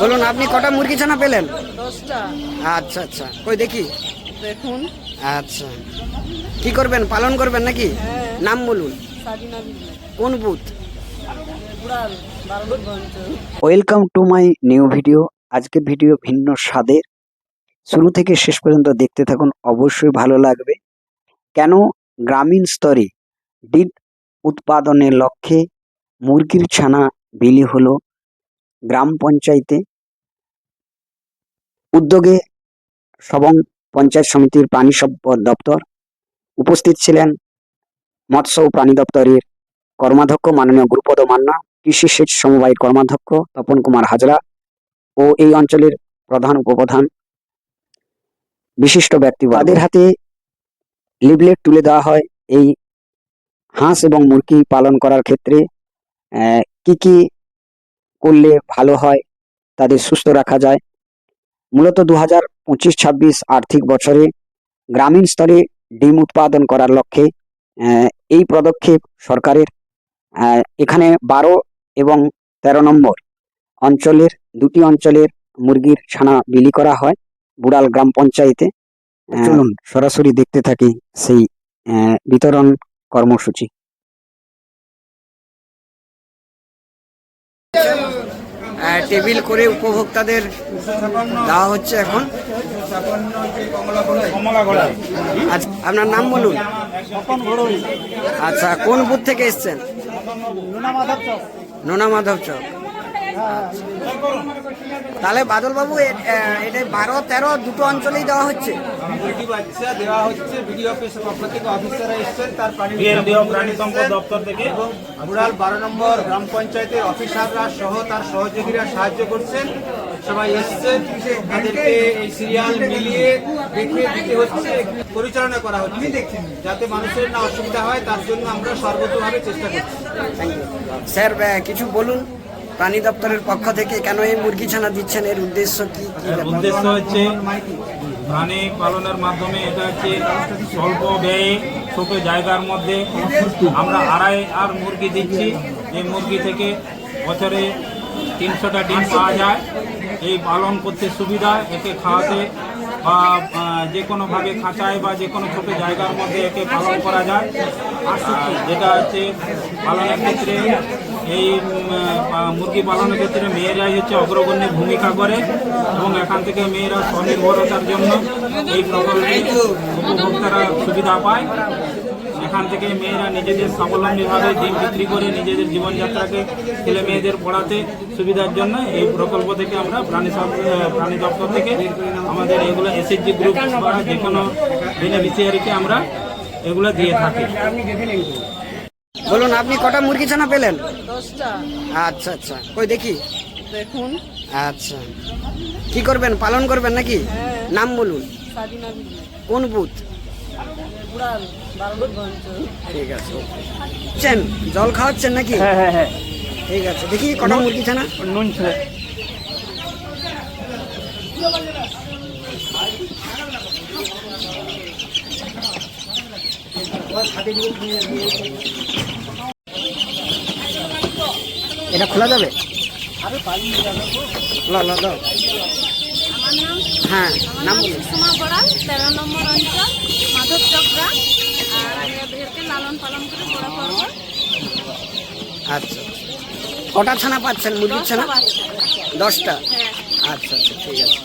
বলুন আপনি কটা মুরগি ছানা পেলেন? আচ্ছা আচ্ছা। কই দেখি? দেখুন। আচ্ছা। কি করবেন? পালন করবেন নাকি? হ্যাঁ। নাম বলুন। কোন booth? Welcome to my new video. আজকের ভিডিও ভিন্ন স্বাদের। শুরু থেকে শেষ পর্যন্ত দেখতে থাকুন অবশ্যই ভালো লাগবে। কেন গ্রামীণ স্তরে ডিম উৎপাদনের লক্ষ্যে মুরগির ছানা বিলি হলো গ্রাম পঞ্চায়েতে? উদ্যোগে সবং পঞ্চায়েত সমিতির প্রাণী সম্পদ দপ্তর উপস্থিত ছিলেন মৎস্য ও প্রাণী দপ্তরের কর্মাধ্যক্ষ মাননীয় গুরুপদ মান্না, কৃষি সেচ সমবায়ের কর্মাধ্যক্ষ তপন কুমার হাজরা ও এই অঞ্চলের প্রধান উপপ্রধান বিশিষ্ট ব্যক্তি তাদের হাতে লিভলেট তুলে দেওয়া হয় এই হাঁস এবং মুরগি পালন করার ক্ষেত্রে কি কি করলে ভালো হয়, তাদের সুস্থ রাখা যায় মূলত দু হাজার পঁচিশ ছাব্বিশ আর্থিক বছরে গ্রামীণ স্তরে ডিম উৎপাদন করার লক্ষ্যে এই পদক্ষেপ সরকারের এখানে বারো এবং তেরো নম্বর অঞ্চলের দুটি অঞ্চলের মুরগির ছানা বিলি করা হয় বুড়াল গ্রাম পঞ্চায়েতে। চলুন। সরাসরি দেখতে থাকি সেই বিতরণ কর্মসূচি। টেবিল করে উপভোক্তাদের দেওয়া হচ্ছে এখন। আচ্ছা আপনার নাম বলুন। আচ্ছা কোন বুথ থেকে এসছেন? নোনা মাধব চক। তাহলে বাদল বাবু এটা বারো তেরো দুটো অঞ্চলেই দেওয়া হচ্ছে। মুরগি বাচ্চা দেওয়া হচ্ছে বিডি অফিসের পক্ষ থেকে অফিসাররা এসছেন তার প্রাণী সম্পদ দপ্তর থেকে। এবং বুড়াল বারো নম্বর গ্রাম পঞ্চায়েতের অফিসাররা সহ তার সহযোগীরা সাহায্য করছেন। সবাই এসছেন। তাদেরকে এই সিরিয়াল মিলিয়ে দেখে দিতে হচ্ছে পরিচালনা করা হচ্ছে যাতে মানুষের না অসুবিধা হয় তার জন্য আমরা সর্বতভাবে চেষ্টা করছি। স্যার কিছু বলুন। প্রাণী দপ্তরের পক্ষ থেকে কেন এই মুরগি ছানা দিচ্ছেন? এর উদ্দেশ্য কি? উদ্দেশ্য হচ্ছে প্রাণী পালনের মাধ্যমে এটা হচ্ছে স্বল্প ব্যয়ে ছোট জায়গার মধ্যে আমরা আড়াই আর মুরগি দিচ্ছি। এই মুরগি থেকে বছরে তিনশোটা ডিম পাওয়া যায়। এই পালন করতে সুবিধা একে খাওয়াতে বা যে কোনোভাবে খাঁচায় বা যে কোনো ছোট জায়গার মধ্যে একে পালন করা যায়। আর যেটা হচ্ছে পালনের ক্ষেত্রে এই মুরগি পালনের ক্ষেত্রে মেয়েরাই হচ্ছে অগ্রগণ্য ভূমিকা করে এবং এখান থেকে মেয়েরা স্বনির্ভরতার জন্য এই প্রকল্পে উপভোক্তারা সুবিধা পায়। এখান থেকে মেয়েরা নিজেদের স্বাবলম্বীভাবে ডিম বিক্রি করে নিজেদের জীবনযাত্রাকে ছেলে মেয়েদের পড়াতে সুবিধার জন্য এই প্রকল্প থেকে আমরা প্রাণী প্রাণী দপ্তর থেকে আমাদের এগুলো এসএসজি গ্রুপ বা যে কোনো বেনিফিসিয়ারিকে আমরা এগুলো দিয়ে থাকি। বলুন আপনি কটা মুরগি ছানা পেলেন? আচ্ছা আচ্ছা। কই দেখি? দেখুন। আচ্ছা। কি করবেন? পালন করবেন নাকি? হ্যাঁ। নাম বলুন। কোন বুথ? ঠিক আছে জল খাওয়াচ্ছেন নাকি? হ্যাঁ হ্যাঁ হ্যাঁ। ঠিক আছে। দেখি কটা মুরগি ছানা? নুন ছেড়ে এটা খোলা যাবে? ল ল দাও হ্যাঁ নাম সুষমা বড়াল তেরো নম্বর অঞ্চল মাধব চক্রা আর আমি ওদেরকে লালন পালন করে বড় করব। আচ্ছা। কটা ছানা পাচ্ছেন? মুরগির ছানা? দশটা হ্যাঁ। আচ্ছা আচ্ছা ঠিক আছে।